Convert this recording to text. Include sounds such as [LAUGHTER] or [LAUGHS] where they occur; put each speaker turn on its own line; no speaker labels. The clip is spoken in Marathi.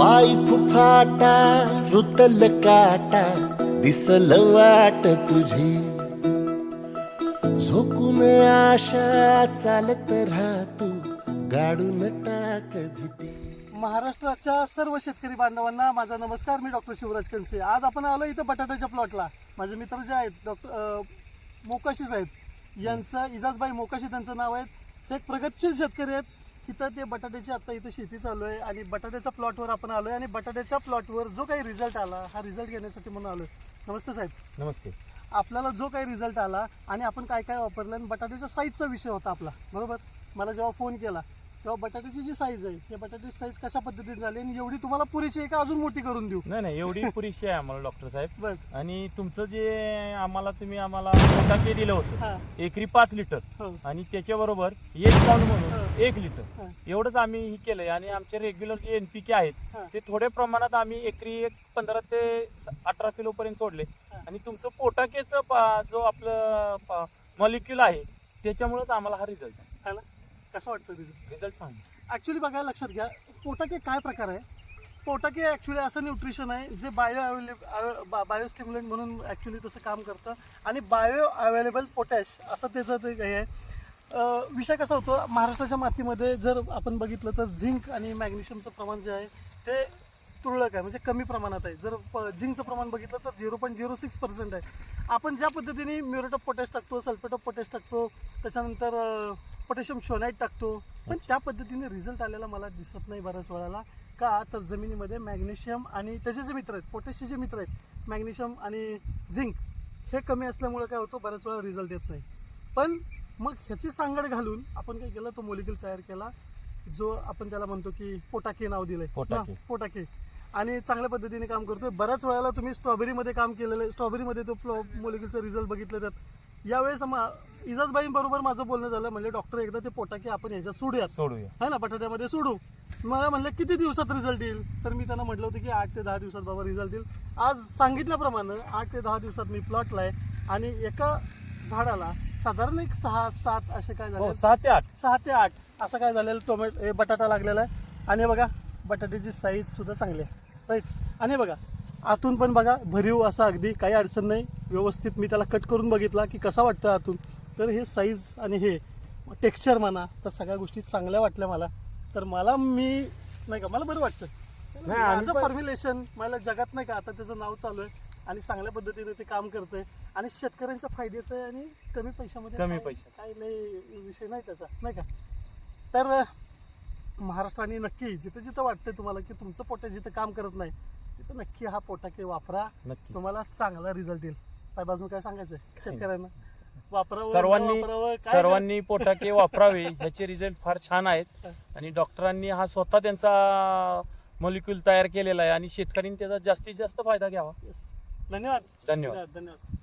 पाय फुफाटा रुतल काटा दिसल वाट तुझी. झोकून आशा चालत राहतो गाडून टाक भीती.
महाराष्ट्राच्या सर्व शेतकरी बांधवांना माझा नमस्कार मी डॉक्टर शिवराज कनसे आज आपण आलो इथं बटाट्याच्या प्लॉटला माझे मित्र जे आहेत डॉक्टर मोकाशी साहेब यांचं इजाजबाई मोकाशी त्यांचं नाव आहे ते एक प्रगतशील शेतकरी आहेत. इथं ते बटाट्याची आता इथं शेती चालू आहे आणि बटाट्याच्या प्लॉटवर आपण आलो आहे आणि बटाट्याच्या प्लॉटवर जो काही रिझल्ट आला हा रिझल्ट घेण्यासाठी म्हणून आलो नमस्ते साहेब.
नमस्ते.
आपल्याला जो काही रिझल्ट आला आणि आपण काय काय वापरलं आणि बटाट्याच्या साईजचा विषय होता आपला. बरोबर? मला जेव्हा फोन केला तेव्हा बटाट्याची जी साईज आहे त्या बटाट्याची साईज कशा पद्धतीने झाली आणि एवढी तुम्हाला पुरेशी आहे का अजून मोठी करून देऊ?
नाही नाही एवढी [LAUGHS] पुरेशी आहे आम्हाला डॉक्टर साहेब.
बर.
आणि तुमचं जे आम्हाला तुम्ही आम्हाला पोटाके दिलं होतं.
हा.
एकरी पाच लिटर.
हो.
आणि त्याच्याबरोबर एक पाऊंड म्हणून
हा.
एक लिटर.
हा.
एवढंच आम्ही हे केलंय आणि आमचे रेग्युलर जे एनपीके आहेत
हा.
ते थोड्या प्रमाणात आम्ही एकरी एक पंधरा ते अठरा किलो पर्यंत सोडले.
हा.
आणि तुमचं पोटाकेचं जो आपलं मॉलिक्युल आहे त्याच्यामुळेच आम्हाला हा रिझल्ट आहे.
है ना? कसं वाटतं रिझल्ट
रिझल्ट सांग
ॲक्च्युली बघायला लक्षात घ्या पोटाके काय प्रकार आहे? पोटाके ॲक्च्युली असं न्यूट्रिशन आहे जे बायो अवेलेबल बायो स्टिम्युलंट म्हणून ॲक्च्युली तसं काम करतं. आणि बायो अवेलेबल पोटॅश असं त्याचं ते हे आहे. विषय कसा होतो? महाराष्ट्राच्या मातीमध्ये जर आपण बघितलं तर झिंक आणि मॅग्नेशियमचं प्रमाण जे आहे ते तुरळक आहे म्हणजे कमी प्रमाणात आहे. जर प- झिंकचं प्रमाण बघितलं तर zero point zero six percent आहे. आपण ज्या पद्धतीने म्युरेट ऑफ पोटॅश टाकतो सल्फेट ऑफ पोटॅश टाकतो त्याच्यानंतर पोटॅशियम शोनाईट टाकतो पण त्या पद्धतीने रिझल्ट आलेला मला दिसत नाही बऱ्याच वेळाला. का? तर जमिनीमध्ये मॅग्नेशियम आणि त्याचे जे मित्र आहेत पोटॅशचे जे मित्र आहेत मॅग्नेशियम आणि झिंक हे कमी असल्यामुळे काय होतं बऱ्याच वेळा रिझल्ट येत नाही. पण मग ह्याची सांगड घालून आपण काय केलं तो मोलिक्युल तयार केला जो आपण त्याला म्हणतो की पोटाके नाव दिलंय.
पोटाके.
आणि चांगल्या पद्धतीने काम करतोय. बऱ्याच वेळेला तुम्ही स्ट्रॉबेरीमध्ये काम केलेलं आहे. स्ट्रॉबेरीमध्ये तो मोलिक्युलचा रिझल्ट बघितले त्यात. यावेळेस मा- इजाजबाई बरोबर माझं बोलणं झालं. म्हणजे डॉक्टर एकदा ते पोटाके आपण ह्याच्यात सोडूयात.
सोडूया.
है ना बटाट्यामध्ये सोडू. मला म्हणलं किती दिवसात रिझल्ट येईल? तर मी त्यांना म्हटलं होतं की आठ ते दहा दिवसात बाबा रिझल्ट येईल. आज सांगितल्याप्रमाणे आठ ते दहा दिवसात मी प्लॉटला आहे. आणि एका झाडाला साधारण एक सहा सात असे काय
हो
झाले?
सहा ते आठ.
सहा ते आठ असं काय झालेलं टोमॅटो हे बटाटा लागलेला आहे. आणि बघा बटाट्याची साईज सुद्धा चांगली आहे. राईट आणि बघा आतून पण बघा भरीव असा अगदी काही अडचण नाही. व्यवस्थित मी त्याला कट करून बघितला की कसा वाटतं आतून. तर हे साईज आणि हे टेक्स्चर म्हणा तर सगळ्या गोष्टी चांगल्या वाटल्या मला. तर मला मी नाही का मला बरं वाटतं. माझं फॉर्म्युलेशन मला जगात नाही का आता त्याचं नाव चालू आहे आणि चांगल्या पद्धतीने ते काम करतंय. आणि शेतकऱ्यांच्या फायद्याचं आहे आणि कमी पैशामध्ये
कमी पैशात.
काही नाही विषय नाही त्याचा नाही का? तर महाराष्ट्राने नक्की जिथं जिथं वाटतंय तुम्हाला की तुमचं पोटा जिथं काम करत नाही तिथं नक्की हा पोटाके वापरा.
नक्की
तुम्हाला चांगला रिझल्ट येईल. साहेब अजून काय सांगायचंय? शेतकऱ्यांना. [LAUGHS] वापरावं
सर्वांनी
न वापरावं, काय
सर्वांनी पोटाके [LAUGHS] वापरावे ह्याचे रिझल्ट फार छान आहेत. आणि डॉक्टरांनी हा स्वतः त्यांचा मॉलिक्युल तयार केलेला आहे आणि शेतकऱ्यांनी त्याचा जास्तीत जास्त फायदा घ्यावा.
धन्यवाद.
धन्यवाद.
धन्यवाद.